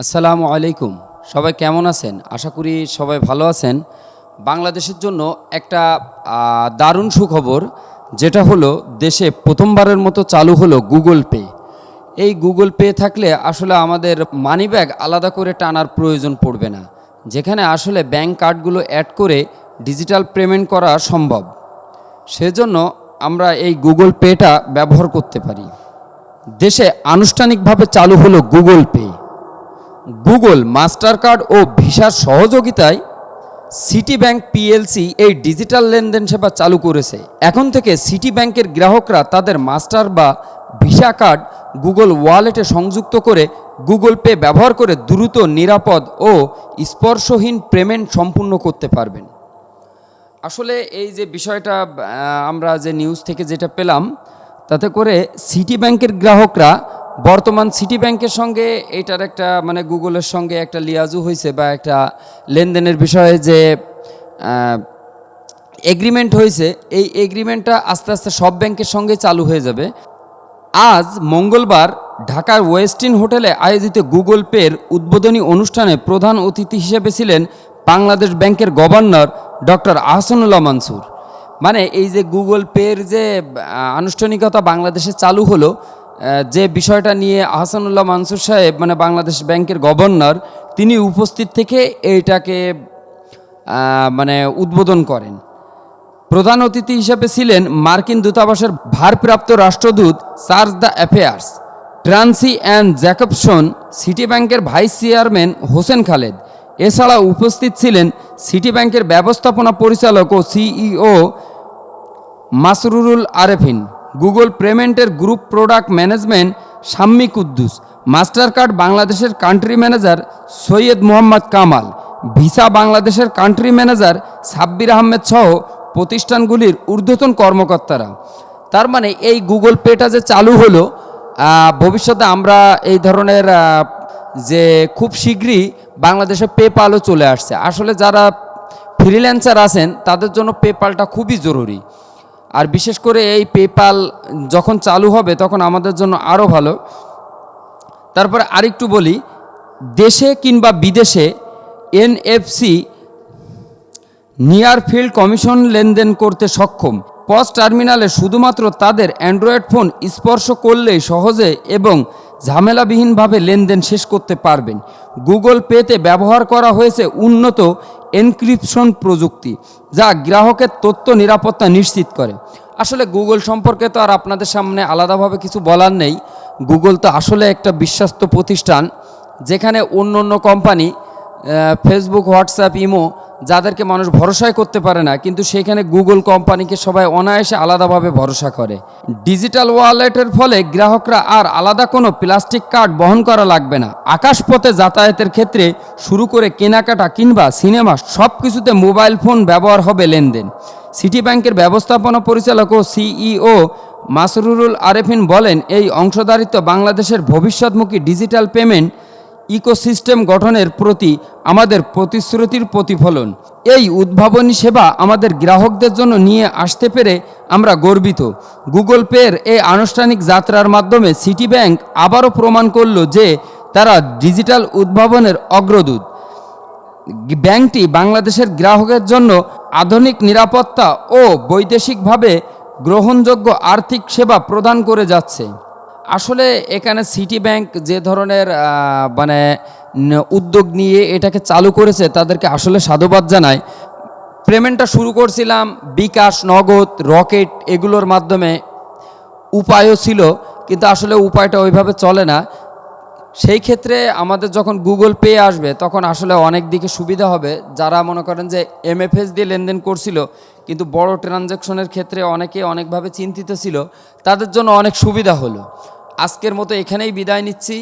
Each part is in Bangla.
আসসালামু আলাইকুম। সবাই কেমন আছেন? আশা করি সবাই ভালো আছেন। বাংলাদেশের জন্য একটা দারুণ সুখবর, যেটা হলো দেশে প্রথমবারের মতো চালু হলো গুগল পে। এই গুগল পে থাকলে আসলে আমাদের মানি ব্যাগ আলাদা করে টানার প্রয়োজন পড়বে না, যেখানে আসলে ব্যাংক কার্ডগুলো অ্যাড করে ডিজিটাল পেমেন্ট করা সম্ভব। সেজন্য আমরা এই গুগল পেটা ব্যবহার করতে পারি। দেশে আনুষ্ঠানিকভাবে চালু হলো Google Pay. Google Master card ও ভিসার সহযোগিতায় সিটি ব্যাংক পিএলসি এই ডিজিটাল লেনদেন সেবা চালু করেছে। এখন থেকে সিটি ব্যাংকের গ্রাহকরা তাদের মাস্টার বা ভিসা কার্ড গুগল ওয়ালেটে সংযুক্ত করে গুগল পে ব্যবহার করে দ্রুত, নিরাপদ ও স্পর্শহীন পেমেন্ট সম্পূর্ণ করতে পারবেন। আসলে এই যে বিষয়টা আমরা যে নিউজ থেকে যেটা পেলাম, তাতে করে সিটি ব্যাংকের গ্রাহকরা বর্তমান সিটি ব্যাংকের সঙ্গে এটার একটা মানে গুগলের সঙ্গে একটা লিয়াজু হয়েছে বা একটা লেনদেনের বিষয়ে যে এগ্রিমেন্ট হয়েছে এই এগ্রিমেন্টটা আস্তে আস্তে সব ব্যাংকের সঙ্গে চালু হয়ে যাবে। আজ মঙ্গলবার ঢাকার ওয়েস্টিন হোটেলে আয়োজিত গুগল পের উদ্বোধনী অনুষ্ঠানে প্রধান অতিথি হিসেবে ছিলেন বাংলাদেশ ব্যাংকের গভর্নর ডক্টর আহসানুল্লাহ মানসুর। মানে এই যে গুগল পের যে আনুষ্ঠানিকতা বাংলাদেশে চালু হলো যে বিষয়টা নিয়ে আহসানুল্লাহ মানসুর সাহেব মানে বাংলাদেশ ব্যাংকের গভর্নর, তিনি উপস্থিত থেকে এইটাকে মানে উদ্বোধন করেন। প্রধান অতিথি হিসেবে ছিলেন মার্কিন দূতাবাসের ভারপ্রাপ্ত রাষ্ট্রদূত charge d' affaires, Tracey Ann Jacobson, City ব্যাংকের ভাইস চেয়ারম্যান হোসেন খালেদ। এছাড়া উপস্থিত ছিলেন সিটি ব্যাংকের ব্যবস্থাপনা পরিচালক ও সিইও মাসরুরুল আরেফিন। গুগল পেমেন্টের group product management Shammi Kuddus Master card বাংলাদেশের country manager Syed Mohammad Kamal, Visa বাংলাদেশের কান্ট্রি ম্যানেজার সাব্বির আহমেদ সহ প্রতিষ্ঠানগুলির ঊর্ধ্বতন কর্মকর্তারা। তার মানে এই গুগল পেটা যে চালু হলো ভবিষ্যতে আমরা এই ধরনের যে খুব শীঘ্রই বাংলাদেশে পেপালও চলে আসছে। আসলে যারা ফ্রিল্যান্সার আছেন, তাদের জন্য পেপালটা খুবই জরুরি। আর বিশেষ করে এই পেপাল যখন চালু হবে, তখন আমাদের জন্য আরও ভালো। তারপরে আরেকটু বলি, দেশে কিংবা বিদেশে এনএফসি নিয়ার ফিল্ড কমিশন লেনদেন করতে সক্ষম। পস টার্মিনালে শুধুমাত্র তাদের অ্যান্ড্রয়েড ফোন স্পর্শ করলেই সহজে এবং ঝামেলাবিহীনভাবে লেনদেন শেষ করতে পারবেন। গুগল পেতে ব্যবহার করা হয়েছে উন্নত এনক্রিপশন প্রযুক্তি, যা গ্রাহকের তথ্য নিরাপত্তা নিশ্চিত করে। আসলে গুগল সম্পর্কে তো আর আপনাদের সামনে আলাদাভাবে কিছু বলার নেই। গুগল তো আসলে একটা বিশ্বস্ত প্রতিষ্ঠান, যেখানে অন্য অন্য কোম্পানি ফেসবুক হোয়াটসঅ্যাপ ইমো যাদেরকে মানুষ ভরসাই করতে পারে না, কিন্তু সেখানে গুগল কোম্পানিকে সবাই অনায়াসে আলাদাভাবে ভরসা করে। ডিজিটাল ওয়ালেটের ফলে গ্রাহকরা আর আলাদা কোনো প্লাস্টিক কার্ড বহন করা লাগবে না। আকাশপথে যাতায়াতের ক্ষেত্রে শুরু করে কেনাকাটা কিংবা সিনেমা সব কিছুতে মোবাইল ফোন ব্যবহার হবে লেনদেন। সিটি ব্যাংকের ব্যবস্থাপনা পরিচালক ও সিইও মাসরুরুল আরেফিন বলেন, এই অংশদারিত্ব বাংলাদেশের ভবিষ্যৎমুখী ডিজিটাল পেমেন্ট ইকোসিস্টেম গঠনের প্রতি আমাদের প্রতিশ্রুতির প্রতিফলন। এই উদ্ভাবনী সেবা আমাদের গ্রাহকদের জন্য নিয়ে আসতে পেরে আমরা গর্বিত। গুগল পের এই আনুষ্ঠানিক যাত্রার মাধ্যমে সিটি ব্যাংক আবারও প্রমাণ করল যে তারা ডিজিটাল উদ্ভাবনের অগ্রদূত। ব্যাংকটি বাংলাদেশের গ্রাহকের জন্য আধুনিক নিরাপত্তা ও বৈদেশিকভাবে গ্রহণযোগ্য আর্থিক সেবা প্রদান করে যাচ্ছে। আসলে এখানে সিটি ব্যাংক যে ধরনের মানে উদ্যোগ নিয়ে এটাকে চালু করেছে, তাদেরকে আসলে সাধুবাদ জানাই। পেমেন্টটা শুরু করছিলাম বিকাশ, নগদ, রকেট এগুলোর মাধ্যমে। উপায়ও ছিল, কিন্তু আসলে উপায়টা ওইভাবে চলে না। সেই ক্ষেত্রে আমাদের যখন গুগল পে আসবে, তখন আসলে অনেক দিকে সুবিধা হবে। যারা মনে করেন যে এমএফএস দিয়ে লেনদেন করছিল, কিন্তু বড় ট্রানজ্যাকশনের ক্ষেত্রে অনেকে অনেকভাবে চিন্তিত ছিল, তাদের জন্য অনেক সুবিধা হলো। আজকের মতো এখানেই বিদায় নিচ্ছি।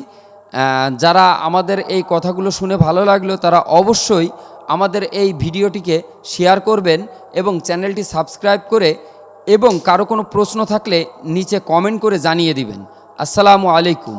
যারা আমাদের এই কথাগুলো শুনে ভালো লাগল, তারা অবশ্যই আমাদের এই ভিডিওটিকে শেয়ার করবেন এবং চ্যানেলটি সাবস্ক্রাইব করে এবং কারও কোনো প্রশ্ন থাকলে নিচে কমেন্ট করে জানিয়ে দিবেন। আসসালামু আলাইকুম।